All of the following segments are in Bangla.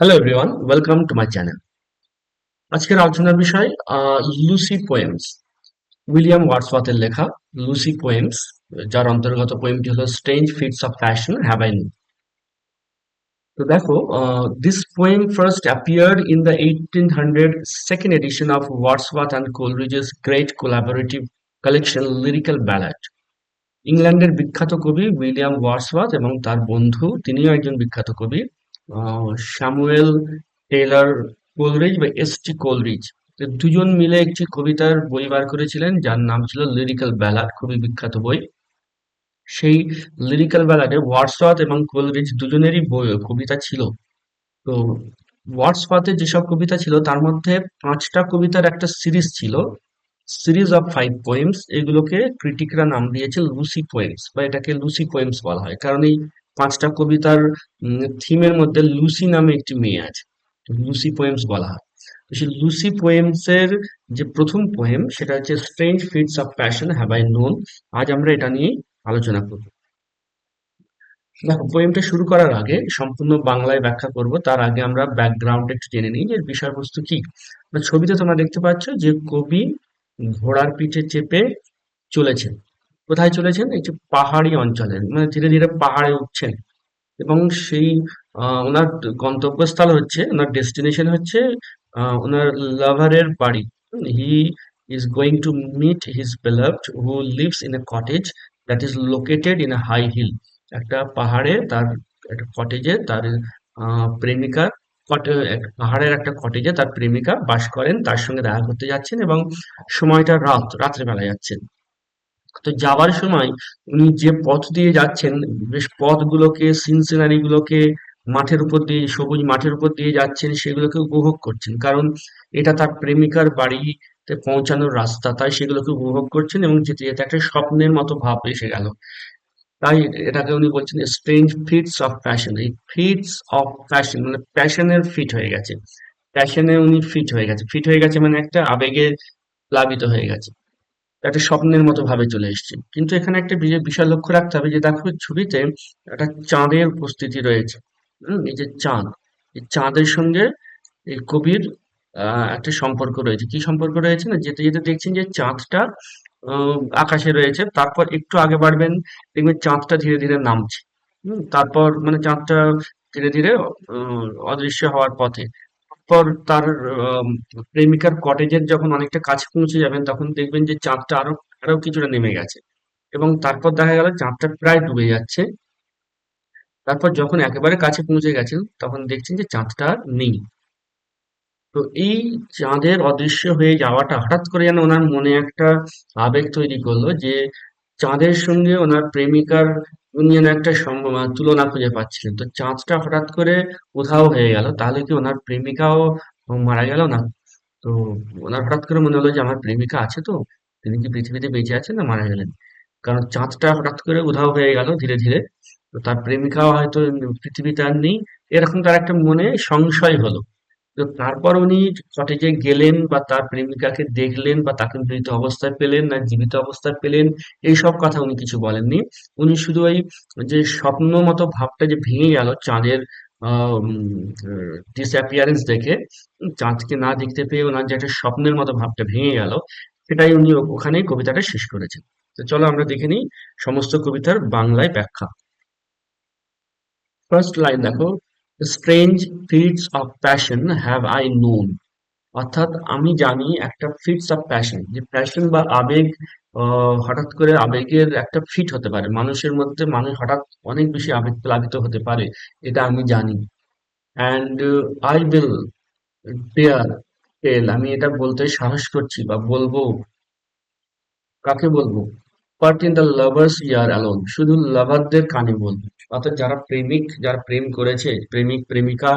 Hello everyone welcome to my channel আজকের আলোচনার বিষয় লুসি পোয়েমস উইলিয়াম ওয়ার্ডসওয়াথের লেখা লুসি পোয়েমস যার অন্তর্গত পোয়েমটি হলো strange fits of passion have I তো দেখো this poem first appeared in the eighteen hundred second edition of Wordsworth and Coleridge's great collaborative collection lyrical ballad ইংল্যান্ডের বিখ্যাত কবি উইলিয়াম ওয়ার্ডসওয়াথ এবং তার বন্ধু, তিনিও একজন বিখ্যাত কবি। স্যামুয়েল টেইলর কোলরিজ বা এস টি কোলরিজ। দুজন মিলে একটি কবিতার বই বার করেছিলেন, যার নাম ছিল লিরিক্যাল ব্যালাড, খুবই বিখ্যাত বই। সেই লিরিক্যাল ব্যালাডে ওয়ার্ডসওয়াথ এবং কোলরিজ দুজনেরই বই, কবিতা ছিল। তো ওয়ার্ডসওয়াথের যেসব কবিতা ছিল, তার মধ্যে পাঁচটা কবিতার একটা সিরিজ ছিল, সিরিজ অফ ফাইভ পোয়েমস। এগুলোকে ক্রিটিকরা নাম দিয়েছে লুসি পোয়েমস, বা এটাকে লুসি পোয়েমস বলা হয়। কারণ এই পাঁচটা কবিতার থিমের মধ্যে লুসি নামে একটি মেয়ে আছে লুসি পোয়েমস বলা হয়। তো সেই লুসি পোয়েমস এর যে প্রথম পোয়েম সেটা হচ্ছে strange fits of passion have I known আজ আমরা এটা নিয়ে আলোচনা করব। দেখো পোয়েমটা শুরু করার আগে সম্পূর্ণ বাংলায় ব্যাখ্যা করব। তার আগে আমরা ব্যাকগ্রাউন্ড একটু জেনে নিই যে বিষয়বস্তু কি। ছবিতে তোমরা দেখতে পাচ্ছ যে কবি ঘোড়ার পিঠে চেপে চলেছেন। কোথায় চলেছেন? এই যে পাহাড়ি অঞ্চলে মানে ধীরে ধীরে পাহাড়ে উঠছেন। এবং সেই ওনার গন্তব্যস্থল হচ্ছে, ওনার ডেস্টিনেশন হচ্ছে ওনার লাভারের বাড়ি। He is going to meet his beloved who lives in a cottage that is located in a high hill. একটা পাহাড়ে তার, একটা কটেজে তার প্রেমিকা পাহাড়ের একটা কটেজে তার প্রেমিকা বাস করেন, তার সঙ্গে দেখা করতে যাচ্ছেন এবং সময়টা রাত রাত্রেবেলা যাচ্ছেন। তো যাওয়ার সময় উনি যে পথ দিয়ে যাচ্ছেন, বেশ পথগুলোকে সিন সিনারি গুলোকে মাঠের উপর দিয়ে, সবুজ মাঠের উপর দিয়ে যাচ্ছেন, সেগুলোকে উপভোগ করছেন। কারণ এটা তার প্রেমিকার বাড়িতে পৌঁছানোর রাস্তা, তাই সেগুলোকে উপভোগ করছেন এবং যেতে যেতে একটা স্বপ্নের মতো ভাব এসে গেল। তাই এটাকে উনি বলছেন স্ট্রেঞ্জ ফিটস অফ প্যাশন এই ফিটস অফ প্যাশন মানে প্যাশনের ফিট হয়ে গেছে। প্যাশনে উনি ফিট হয়ে গেছে। ফিট হয়ে গেছে মানে একটা আবেগে প্লাবিত হয়ে গেছে। একটা স্বপ্নের মতো ভাবে চলে এসছে। কিন্তু এখানে একটা বিষয় লক্ষ্য রাখতে হবে যে দেখো ছবিতে একটা চাঁদের উপস্থিতি রয়েছে। হম, এই যে চাঁদ, এই চাঁদের সঙ্গে এই কবির একটা সম্পর্ক রয়েছে। কি সম্পর্ক রয়েছে না? যেতে যেতে দেখছেন যে চাঁদটা আকাশে রয়েছে। তারপর একটু আগে বাড়বেন, দেখবেন চাঁদটা ধীরে ধীরে নামছে। তারপর মানে চাঁদটা ধীরে ধীরে অদৃশ্য হওয়ার পথে তারপর তার প্রেমিকার কটেজের যখন অনেকটা কাছে পৌঁছে যাবেন, তখন দেখবেন যে চাঁদটা আরও আরও কিছুটা নেমে গেছে। এবং তারপর দেখা গেল চাঁদটা প্রায় ডুবে যাচ্ছে। তারপর যখন একেবারে কাছে পৌঁছে গেছেন, তখন দেখছেন যে চাঁদটা নেই। তো এই চাঁদের অদৃশ্য হয়ে যাওয়াটা হঠাৎ করে যেন ওনার মনে একটা আবেগ তৈরি করল যে, চাঁদের সঙ্গে ওনার প্রেমিকার উনি একটা তুলনা খুঁজে পাচ্ছিলেন। তো চাঁদটা হঠাৎ করে উধাও হয়ে গেল। তাহলে কি ওনার প্রেমিকাও মারা গেল না? তো ওনার হঠাৎ করে মনে হলো যে আমার প্রেমিকা আছে তো, তিনি কি পৃথিবীতে বেঁচে আছেন না মারা গেলেন? কারণ চাঁদটা হঠাৎ করে উধাও হয়ে গেল ধীরে ধীরে। তো তার প্রেমিকাও হয়তো পৃথিবীতে আর নেই। এরকম তার একটা মনে সংশয় হলো। তো তারপর উনি কটেজে গেলেন বা তার প্রেমিকাকে দেখলেন বা তাকে মৃত অবস্থায় পেলেন না জীবিত অবস্থায় পেলেন, এইসব কথা উনি কিছু বলেননি। উনি শুধু ওই যে স্বপ্ন মতো ভাবটা যে ভেঙে গেল চাঁদের ডিসঅ্যাপিয়ারেন্স দেখে, চাঁদকে না দেখতে পেয়ে ওনার যে একটা স্বপ্নের মতো ভাবটা ভেঙে গেল, সেটাই উনি ওখানেই কবিতাটা শেষ করেছেন। তো চলো আমরা দেখে নিই সমস্ত কবিতার বাংলায় ব্যাখ্যা। ফার্স্ট লাইন দেখো strange fits of passion have I known অর্থাৎ আমি জানি একটা ফিটস অফ প্যাশন যে প্যাশন বা আবেগ হঠাৎ করে আবেগের একটা ফিট হতে পারে। মানুষের মধ্যে মানুষ হঠাৎ অনেক বেশি আবেগ প্লাবিত হতে পারে, এটা আমি জানি। And I will dare tell আমি এটা বলতে সাহস করছি বা বলব। কাকে বলব? But in the lover's ear alone শুধু লাভারদের কানে বলব অর্থাৎ যারা প্রেমিক, যারা প্রেম করেছে, প্রেমিক, প্রেমিকা,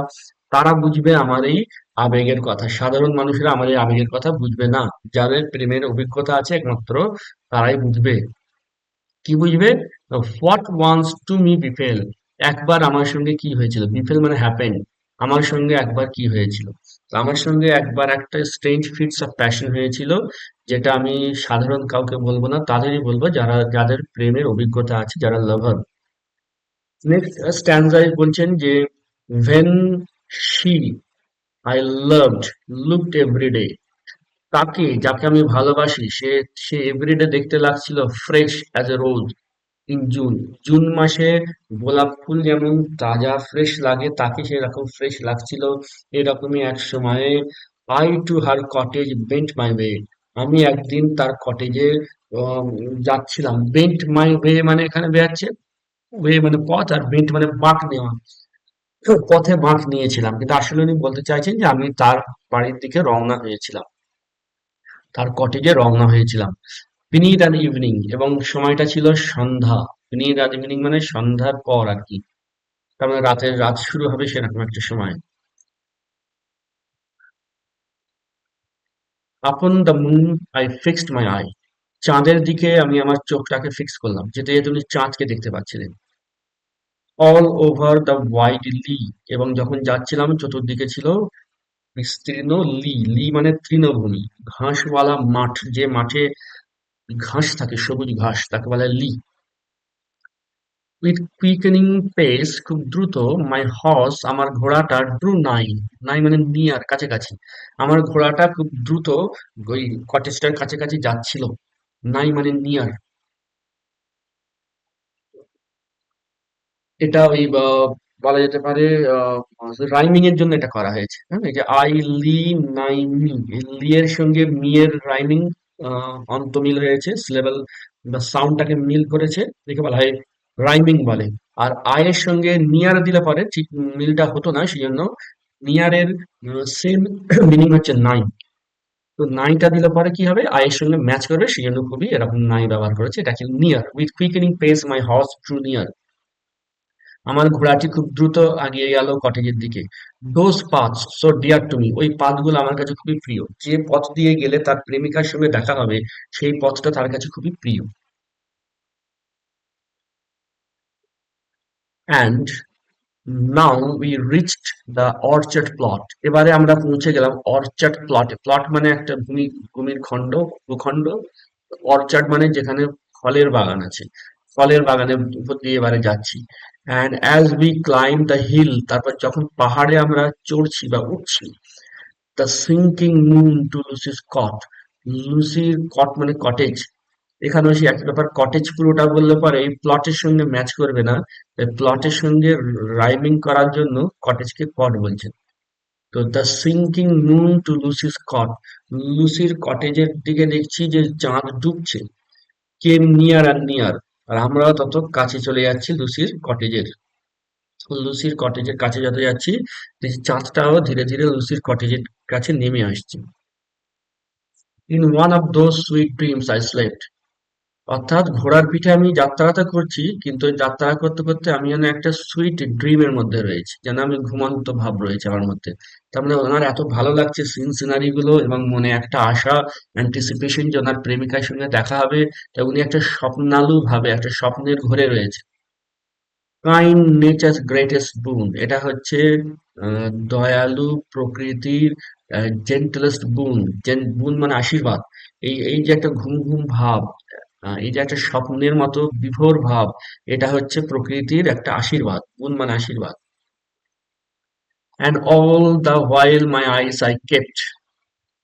তারা বুঝবে আমার এই আবেগের কথা। সাধারণ মানুষেরা আমার এই আবেগের কথা বুঝবে না। যাদের প্রেমের অভিজ্ঞতা আছে একমাত্র, তারাই বুঝবে। কি বুঝবে? What once to me befell. একবার আমার সঙ্গে কি হয়েছিল? বিফেল মানে হ্যাপেন আমার সঙ্গে একবার কি হয়েছিল? আমার সঙ্গে একবার একটা স্ট্রেঞ্জ ফিটস অফ প্যাশন হয়েছিল, যেটা আমি সাধারণ কাউকে বলব না, তাদেরই বলব, যারা, যাদের প্রেমের অভিজ্ঞতা আছে, যারা লাভার নেক্সট স্ট্যান্ডায় বলছেন যে when she I loved looked every day তাকে, যাকে আমি ভালোবাসি, সে সে এভরিডে দেখতে লাগছিল fresh as a rose June June মাসে গোলাপ ফুল যেমন তাজা ফ্রেশ লাগে, তাকে সেরকম ফ্রেশ লাগছিল এরকমই এক সময়ে I to her cottage bent my way আমি একদিন তার কটেজে যাচ্ছিলাম। বেন্ট মাই ওয়ে মানে এখানে বেরাচ্ছে ওয়ে মানে পথ আর বেন্ট মানে বাঁক নেওয়া। পথে বাঁক নিয়েছিলাম। কিন্তু আসলে উনি বলতে চাইছেন যে আমি তার বাড়ির দিকে রওনা হয়েছিলাম। তার কটেজে রওনা হয়েছিলাম। বিনিড অ্যান ইভিনিং এবং সময়টা ছিল সন্ধ্যা। বিনিড অ্যান ইভিনিং মানে সন্ধ্যার পর আর কি। তার মানে রাতের, রাত শুরু হবে সেরকম একটা সময়। Upon the moon I fixed my eye চাঁদের দিকে আমি আমার চোখটাকে ফিক্স করলাম যেটা উনি চাঁদকে দেখতে পাচ্ছিলেন। All over the wide lea এবং যখন যাচ্ছিলাম, চতুর্দিকে ছিল বিস্তীর্ণ লি লি মানে তৃণভূমি, ঘাসওয়ালা মাঠ, যে মাঠে ঘাস থাকে, সবুজ ঘাস, তাকে বলে লি। উইথ কুইকেনিং পেস খুব দ্রুত মাই হর্স আমার ঘোড়াটা ড্রু নাই নাই মানে নিয়ার কাছাকাছি। আমার ঘোড়াটা খুব দ্রুত, ওই কটেজটার কাছাকাছি যাচ্ছিল। নাই মানে নিয়ার এটা ওই বলা যেতে পারে রাইমিং এর জন্য এটা করা হয়েছে। হ্যাঁ এই যে আই লি নাই মি লি এর সঙ্গে মি এর রাইমিং অন্তমিল হয়েছে সিলেবল বা সাউন্ডটাকে মিল করেছে, দেখে বলা হয় রাইমিং বলে। আর আই এর সঙ্গে নিয়ার দিলে পরে ঠিক মিলটা হতো না সেই জন্য নিয়ারের সেম মিনিং হচ্ছে নাই তো নাইটা দিলে পরে কি হবে? আই এর সঙ্গে ম্যাচ করবে সেই জন্য খুবই এরকম নাই ব্যবহার করেছে, এটা কি near with quickening pace my horse drew near আমার ঘোড়াটি খুব দ্রুত এগিয়ে গেল কটেজের দিকে। Those path so dear to me ওই পাথগুলো আমার কাছে খুবই প্রিয়। যে পথ দিয়ে গেলে তার প্রেমিকার সঙ্গে দেখা হবে, সেই পথটা তার কাছে খুবই প্রিয়। And now we reached the orchard plot এবারে আমরা পৌঁছে গেলাম অর্চার্ড প্লটে প্লট মানে একটা ভূমি, ভূমির খণ্ড, ভূখণ্ড। অর্চার্ড মানে যেখানে ফলের বাগান আছে। ফলের বাগানের উপর দিয়ে এবারে যাচ্ছি। And as we climb the hill তারপর যখন পাহাড়ে আমরা চড়ছি বা উঠছি the sinking moon to Lucy's cot লুসির cot মানে কটেজ এখানেও সেই একই ব্যাপার কটেজ পুরোটা বললে পরে এই প্লটের সঙ্গে ম্যাচ করবে না। প্লটের সঙ্গে রাইমিং করার জন্য কটেজকে কট বলছে। তো the sinking moon to Lucy's cot লুসির কটেজের দিকে দেখছি যে চাঁদ ডুবছে। কেম নিয়ার আর নিয়ার আর আমরা তত কাছে চলে যাচ্ছি লুসির কটেজের লুসির কটেজের কাছে যত যাচ্ছি চাঁদটাও ধীরে ধীরে লুসির কটেজের কাছে নেমে আসছে। In one of those sweet dreams I slept অর্থাৎ ঘোড়ার পিঠে আমি যাত্রাটা করছি, কিন্তু যাত্রা করতে করতে আমি যেন একটা সুইট ড্রিমের মধ্যে রয়েছি, যেন আমি ঘুমন্ত ভাব রয়েছে আমার মধ্যে। তার মানে ওনার এত ভালো লাগছে সিন সিনারি গুলো এবং মনে একটা আশা অ্যান্টিসিপেশন যে ওনার প্রেমিকার সঙ্গে দেখা হবে, তা উনি একটা স্বপ্নালু ভাবে, একটা স্বপ্নের ঘোরে রয়েছে। কাইন্ড নেচার্স গ্রেটেস্ট বুন এটা হচ্ছে দয়ালু প্রকৃতির জেন্টলেস্ট বুন বুন মানে আশীর্বাদ। এই এই যে একটা ঘুম ঘুম ভাব এই যে একটা স্বপ্নের মতো বিভোর ভাব। এটা হচ্ছে প্রকৃতির একটা আশীর্বাদ বুন মানে আশীর্বাদ। And all the while my eyes I kept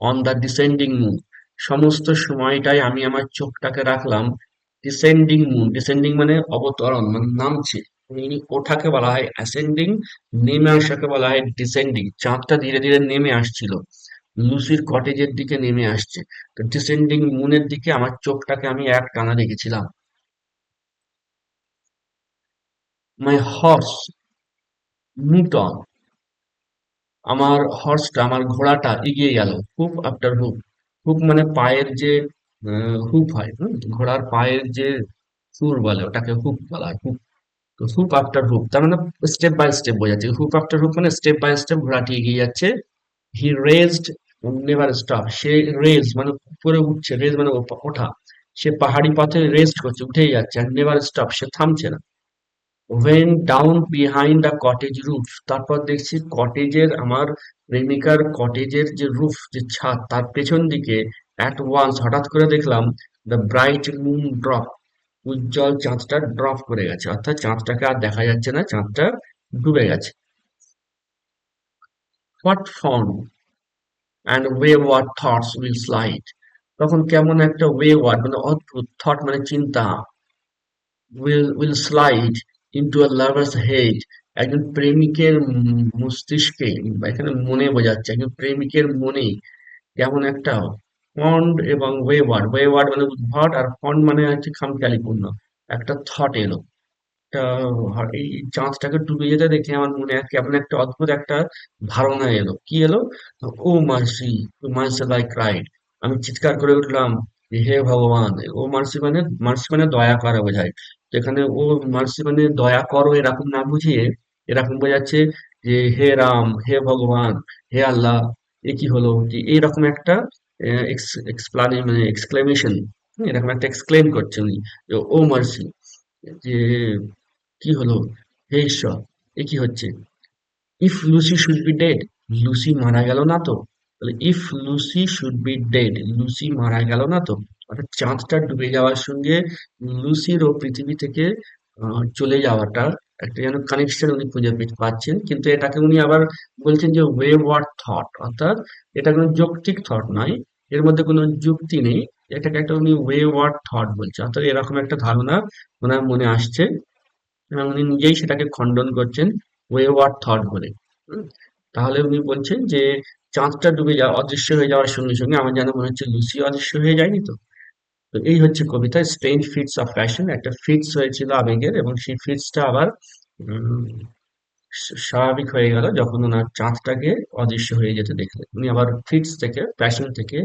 on the descending moon সমস্ত সময়টাই আমি আমার চোখটাকে রাখলাম ডিসেন্ডিং মুন ডিসেন্ডিং মানে অবতরণ মানে নামছে। মানে ওঠাকে বলা হয় অ্যাসেন্ডিং নেমে আসাকে বলা হয় ডিসেন্ডিং চাঁদটা ধীরে ধীরে নেমে আসছিল। লুসির কটেজের দিকে নেমে আসছে। তো ডিসেন্ডিং মুনের দিকে আমার চোখটাকে আমি এক টানা রেখেছিলাম মাই হর্স অন আমার হর্সটা আমার ঘোড়াটা এগিয়ে গেল। হুপ আফটার হুপ হুপ মানে পায়ের যে হুপ হয়? ঘোড়ার পায়ের যে সুর বলে, ওটাকে হুপ বলা হয় হুপ তো হুপ আফটার হুপ তার মানে স্টেপ বাই স্টেপ বোঝাচ্ছে। হুপ আফটার হুপ মানে স্টেপ বাই স্টেপ ঘোড়াটি এগিয়ে যাচ্ছে। হি রেজড নেভার স্টপ সে রেজ মানে উপরে উঠছে রেজ মানে ওঠা। সে পাহাড়ি পথে রেস্ট করছে, উঠেই যাচ্ছে আর নেভার স্টপ সে থামছে না। When down behind the cottage roof তারপর দেখছি কটেজের আমার প্রেমিকার কটেজের যে রুফ যে ছাদ, তার পেছন দিকে অ্যাট ওয়ান্স হঠাৎ করে দেখলাম দ্য ব্রাইট মুন ড্রপ উজ্জ্বল চাঁদটা ড্রপ করে গেছে। অর্থাৎ চাঁদটাকে আর দেখা যাচ্ছে না, চাঁদটা ডুবে গেছে। What form and wayward thoughts will slide তখন কেমন একটা ওয়েওয়ার্ড মানে অদ্ভুত থট মানে চিন্তা will will slide into a lover's head একজন প্রেমিকের মস্তিষ্কে, এখানে মনে বোঝাচ্ছে, একজন প্রেমিকের মনে কেমন একটা ফন্ড এবং ওয়েওয়ার্ড ওয়েওয়ার্ড মানে উদ্ভট আর ফন্ড মানে হচ্ছে খামখেয়ালিপূর্ণ। একটা থট এলো। এই চাঁদটাকে ডুবে যেতে দেখে আমার মনে এক- কেমন একটা অদ্ভুত একটা ধারণা এলো। কি এলো? O mercy mercy like cried. আমি চিৎকার করে উঠলাম হে ভগবান, ও মার্সি মানে মার্সি মানে দয়া করা বোঝায়। তো এখানে ও মার্সি মানে দয়া করো এরকম না বুঝিয়ে, এরকম বোঝাচ্ছে যে, হে রাম, হে ভগবান, হে আল্লাহ, এ কি হলো? যে এরকম একটা এক্সপ্লানে মানে এক্সক্লেমেশন এরকম একটা এক্সক্লেম করছে উনি ও মার্সি যে কি হলো? হে ঈশ্বর, এ কি হচ্ছে? If Lucy should be dead Lucy মারা গেল না তো? তাহলে if Lucy should be dead Lucy মারা গেল না তো? অর্থাৎ চাঁদটা ডুবে যাওয়ার সঙ্গে লুসির ও পৃথিবী থেকে চলে যাওয়াটা একটা যেন কানেকশন উনি খুঁজে পাচ্ছেন। কিন্তু এটাকে উনি আবার বলছেন যে ওয়েওয়ার্ড থট অর্থাৎ এটা কোনো যৌক্তিক থট নয়, এর মধ্যে কোনো যুক্তি নেই। এটাকে একটা উনি ওয়েওয়ার্ড থট বলছে। অর্থাৎ এরকম একটা ধারণা ওনার মনে আসছে। এবং উনি নিজেই সেটাকে খণ্ডন করছেন ওয়েওয়ার্ড থট বলে। তাহলে উনি বলছেন যে চাঁদটা ডুবে যাওয়া অদৃশ্য হয়ে যাওয়ার সঙ্গে সঙ্গে আমার যেন মনে হচ্ছে লুসি অদৃশ্য হয়ে যায়নি তো। তো এই হচ্ছে কবিতা স্ট্রেঞ্জ ফিটস অফ প্যাশন একটা ফিটস হয়েছিল আবেগের এবং সেই ফিটসটা আবার স্বাভাবিক হয়ে গেল যখন ওনার চাঁদটাকে অদৃশ্য হয়ে যেতে দেখলেন। উনি আবার ফিটস থেকে প্যাশন থেকে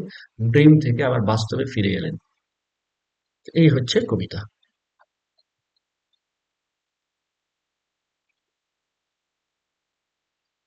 ড্রিম থেকে আবার বাস্তবে ফিরে এলেন। এই হচ্ছে কবিতা।